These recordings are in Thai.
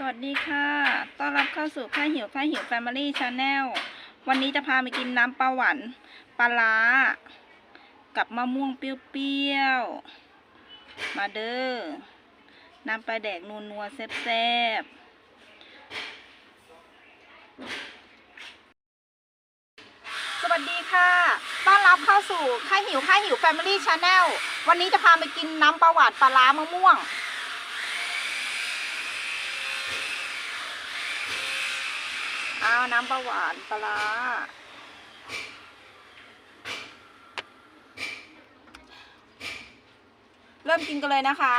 สวัสดีค่ะ ต้อนรับเข้าสู่ค่ายหิวค่ายหิวแฟมิลี่ชาแนล วันนี้จะพาไปกินน้ำปลาหวานปลาร้า กับมะม่วงเปรี้ยวๆ มาเด้อ น้ำปลาแดกนัวนัวๆแซ่บๆ สวัสดีค่ะ ต้อนรับเข้าสู่ค่ายหิวค่ายหิวแฟมิลี่ชาแนล วันนี้จะพาไปกินน้ำปลาหวานปลาร้ามะม่วง อ้าวน้ำปลาหวานปลาเริ่มกินกันเลยนะคะ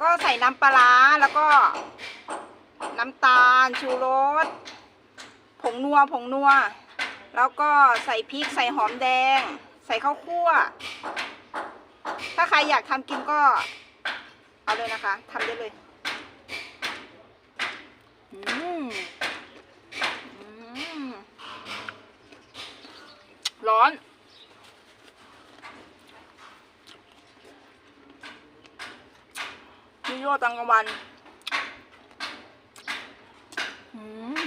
ก็ใส่น้ำปลาแล้วก็ น้ำตาลชูรสผงนัวผงนัว แล้วก็ใส่พริกใส่หอมแดง ใส่ข้าวคั่ว ถ้าใครอยากทำกินก็ เอาเลยนะคะทำได้เลยอืมร้อนนี่โยตังกวันอืม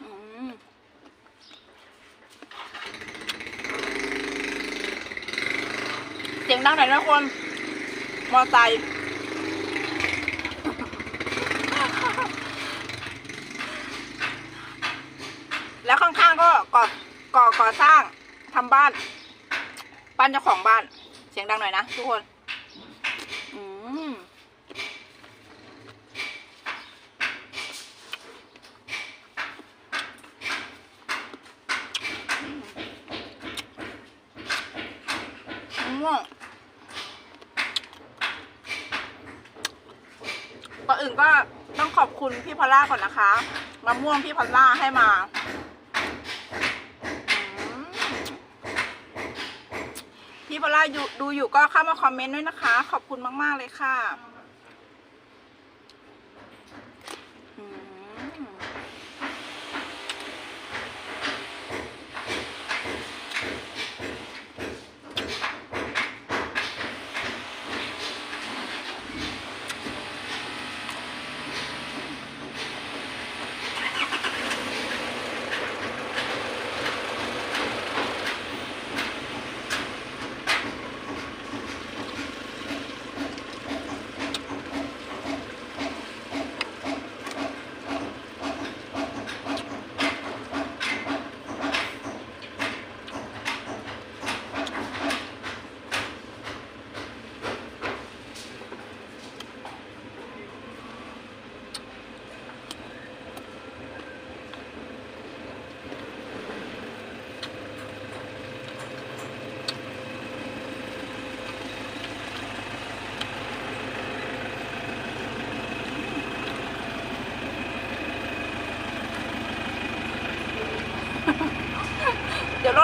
อืมเสีย งดังหน่อยนะคน มอไซค์แล้วข้างๆก็ก่อก่อก่อสร้างทำบ้านบ้านเจ้าของบ้าน เสียงดังหน่อยนะทุกคนอืมมะม่วงก่อ นอื่นก็ต้องขอบคุณพี่พอลล่าก่อนนะคะมะม่วงพี่พอลล่าให้มาพี่พอลล่าดูอยู่ก็เข้ามาคอมเมนต์ด้วยนะคะ ขอบคุณมาก ๆ เลยค่ะอืม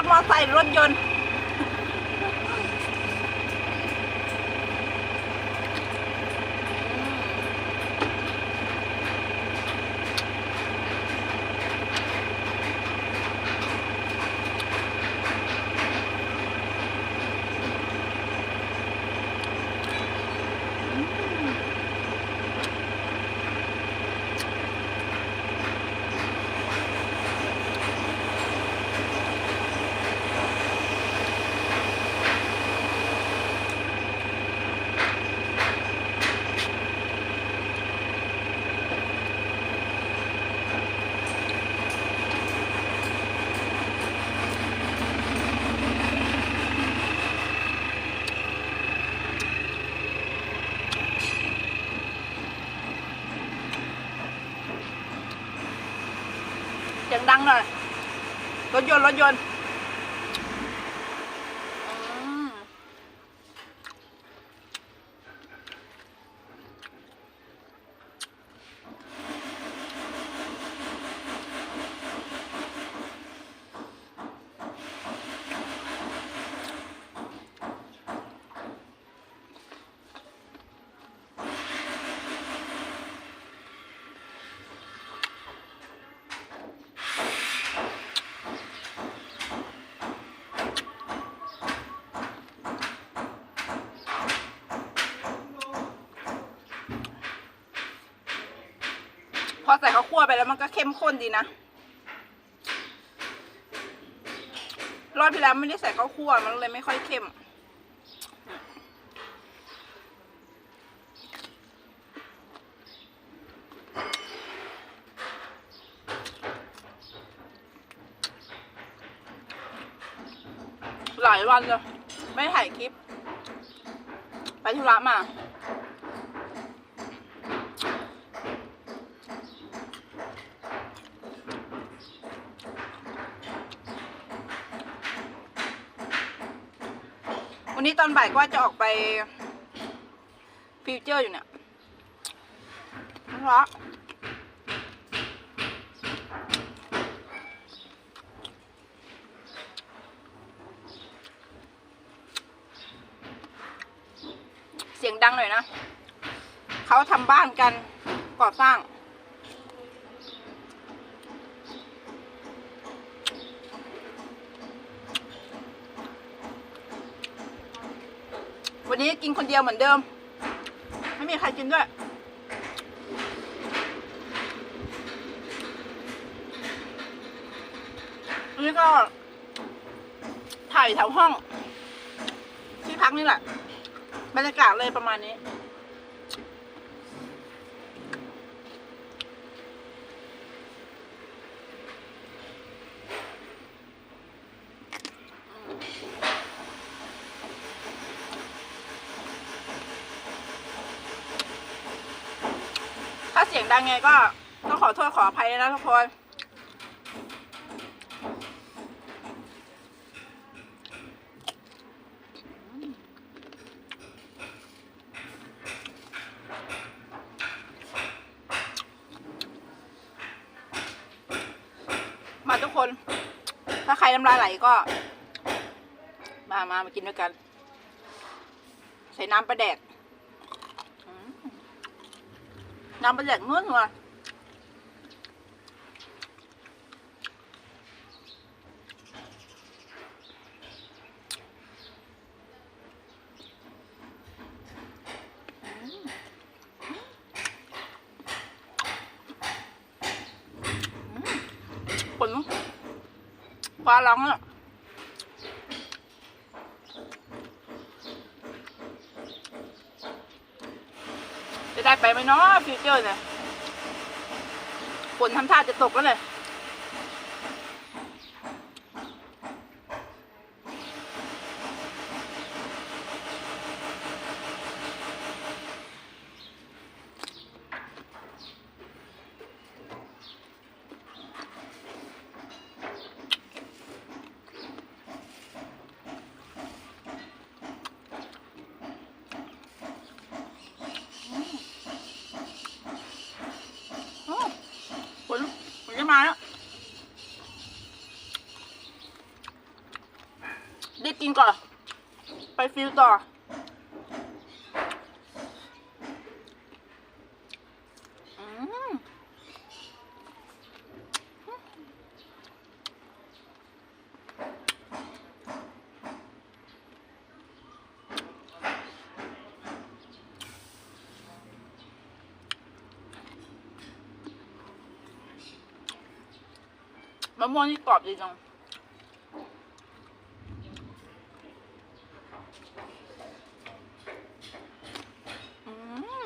ถมอเตอร์ไซค์รถยนต์ เสียงดังหน่อย รถยนต์ รถยนต์ คั่วไปแล้วมันก็เข้มข้นดีนะ รอบที่แล้วไม่ได้ใส่ข้าวคั่วมันเลยไม่ค่อยเข้ม หลายวันเลยไม่ถ่ายคลิป ไปธุระมา วันนี้ตอนบ่ายก็จะออกไปฟิวเจอร์อยู่เนี่ยธุราะเสียงดังหน่อยนะ เขาทำบ้านกันก่อสร้าง วันนี้กินคนเดียวเหมือนเดิม ไม่มีใครกินด้วย นี่ก็ ถ่ายแถวห้อง ที่พักนี่แหละ บรรยากาศเลยประมาณนี้ ยังไงก็ต้องขอโทษขออภัยนะทุกคนมาทุกคน ถ้าใครน้ำลายไหลก็ มามามากินด้วยกัน ใส่น้ำปลาแดกอืม น้ำปลาแดกนวดนัวผลฟ้าร้องอะ ได้ไปไหมเนาะฟิวเจอร์เนี่ยฝนทำท่าจะตกแล้วเลย โอ้ฝนฝนจะมาแล้วได้ ก่อน ไปฟิลต่อมมะม่วงนี่กรอบดีจัง อื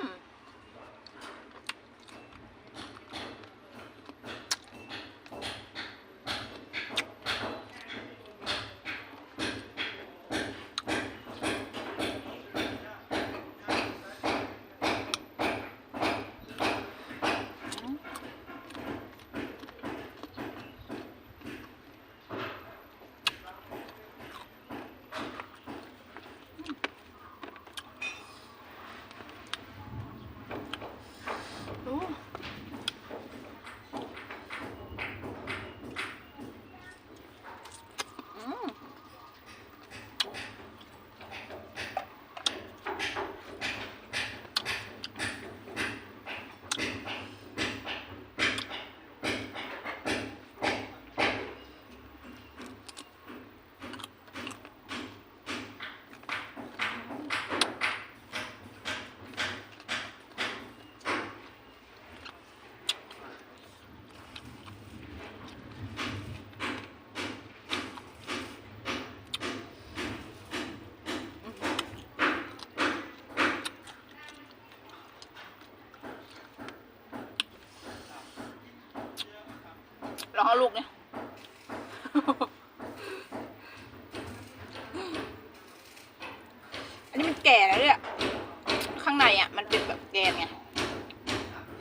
ม อ ลองเอลูกเนี่ยอันนี้มันแก่แล้วเนี่ยข้างในอะ มันเป็นแบบแกนไง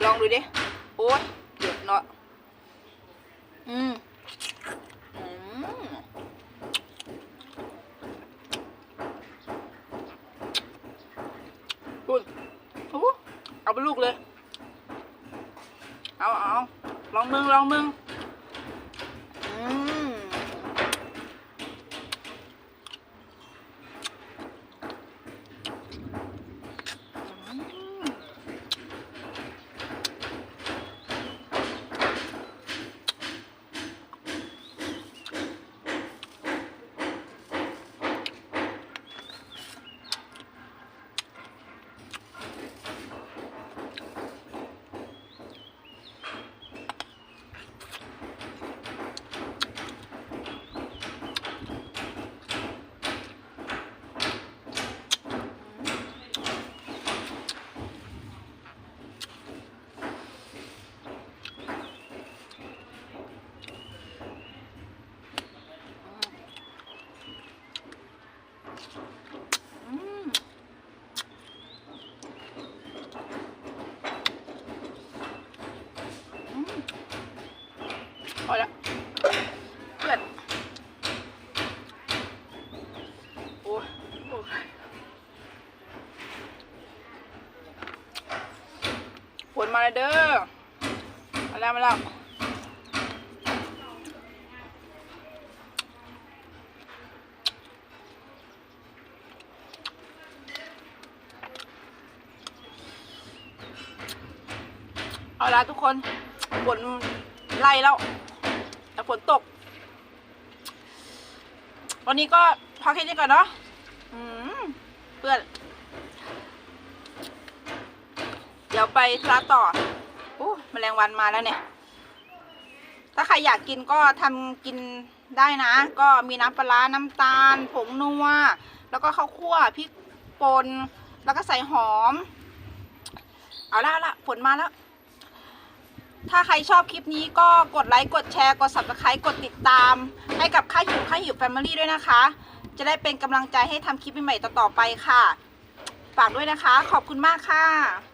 ลองดูดิ โอ้ยเดือดเนาะอืมอืมคุณโอ้เอาไปลูกเลย เอาเอาลองมึง ลองมึง อืม อืมอืมอืมพ อละเพื่อนโอ้โอ้ยผลมาแล้วเด้อมาแล้วมาแล้วเอาละทุกคนฝนไล่แล้ว ฝนตก วันนี้ก็พอแค่นี้ก่อนเนาะเพื่อน เดี๋ยวไปธุระต่อโอ้แมลงวันมาแล้วเนี่ย ถ้าใครอยากกินก็ทำกินได้นะ ก็มีน้ำปลาร้าน้ำตาล ผงนัว แล้วก็ข้าวคั่วพริกป่นแล้วก็ใส่หอม เอาละเอาละฝนมาแล้ว ถ้าใครชอบคลิปนี้ก็กดไลค์ กดแชร์ กด subscribe กดติดตาม ให้กับค่าหิวค่าหิวแฟมิลี่ด้วยนะคะ จะได้เป็นกำลังใจให้ทำคลิปใหม่ๆต่อๆไปค่ะ ฝากด้วยนะคะ ขอบคุณมากค่ะ